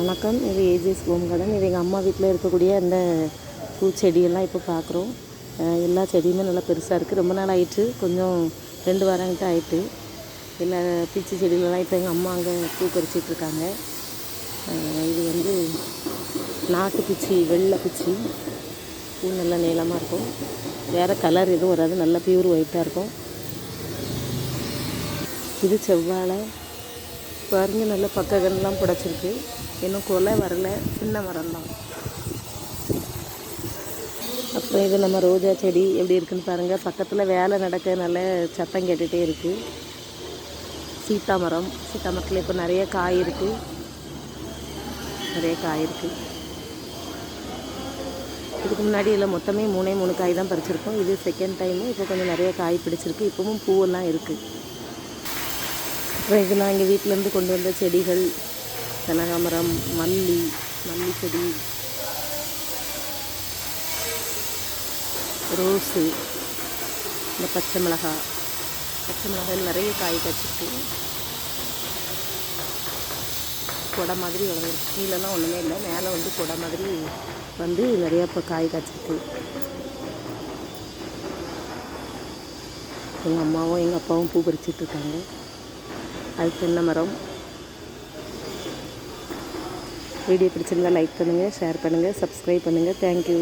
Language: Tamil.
வணக்கம். இது ஏஜிஎஸ் ஹோம் கார்டன் இது எங்கள் அம்மா வீட்டில் இருக்கக்கூடிய அந்த பூச்செடியெல்லாம் இப்போ பார்க்குறோம் எல்லா செடியுமே நல்லா பெருசாக இருக்குது ரொம்ப நாள் ஆயிட்டு கொஞ்சம் ரெண்டு வாரங்கிட்ட ஆயிட்டு. எல்லா பீச்சு செடியிலலாம் இப்போ எங்கள் அம்மா அங்கே பூ பறிச்சிட்ருக்காங்க இது வந்து நாட்டு பிச்சி வெள்ளை பிச்சி. பூ நல்லா நீளமாக இருக்கும். வேறு கலர் எதுவும் வராது. நல்லா பியூர் ஒயிட்டாக இருக்கும். இது செவ்வாழை. பாருங்க நல்ல கண்ணெலாம் புடைச்சிருக்கு. இன்னும் கொலை வரல சின்ன மரம் தான். அப்புறம் இது நம்ம ரோஜா செடி எப்படி இருக்குன்னு பாருங்கள் பக்கத்தில் வேலை நடக்க நல்ல சத்தம் கேட்டுகிட்டே இருக்குது சீத்தா மரம். சீத்தா மரத்தில் இப்போ நிறைய காய் இருக்குது நிறைய காய் இருக்குது இதுக்கு முன்னாடி எல்லாம் மொத்தமே மூணே மூணு காய் தான் பறிச்சிருக்கோம். இது செகண்ட் டைமு இப்போ கொஞ்சம் நிறைய காய் பிடிச்சிருக்கு. இப்போவும் பூவெல்லாம் இருக்குது அப்புறம் இதெல்லாம் எங்கள் வீட்டிலேருந்து கொண்டு வந்த செடிகள் கனகாமரம் மல்லி மல்லி செடி ரோஸு இந்த பச்சை மிளகாய் பச்சை மிளகாயில் நிறைய காய் காய்ச்சிருக்கு. கொடை மாதிரி வளர்ந்துருக்கு கீழெல்லாம் ஒன்றுமே இல்லை மேலே வந்து கொடை மாதிரி வந்து நிறையா இப்போ காய் காய்ச்சிருக்கு. எங்கள் அம்மாவும் எங்கள் அப்பாவும் பூ பறிச்சிட்ருக்காங்க அது தென்னை மரம். வீடியோ பிடிச்சிருந்தா லைக் பண்ணுங்கள் ஷேர் பண்ணுங்கள் சப்ஸ்கிரைப் பண்ணுங்கள் தேங்க்யூ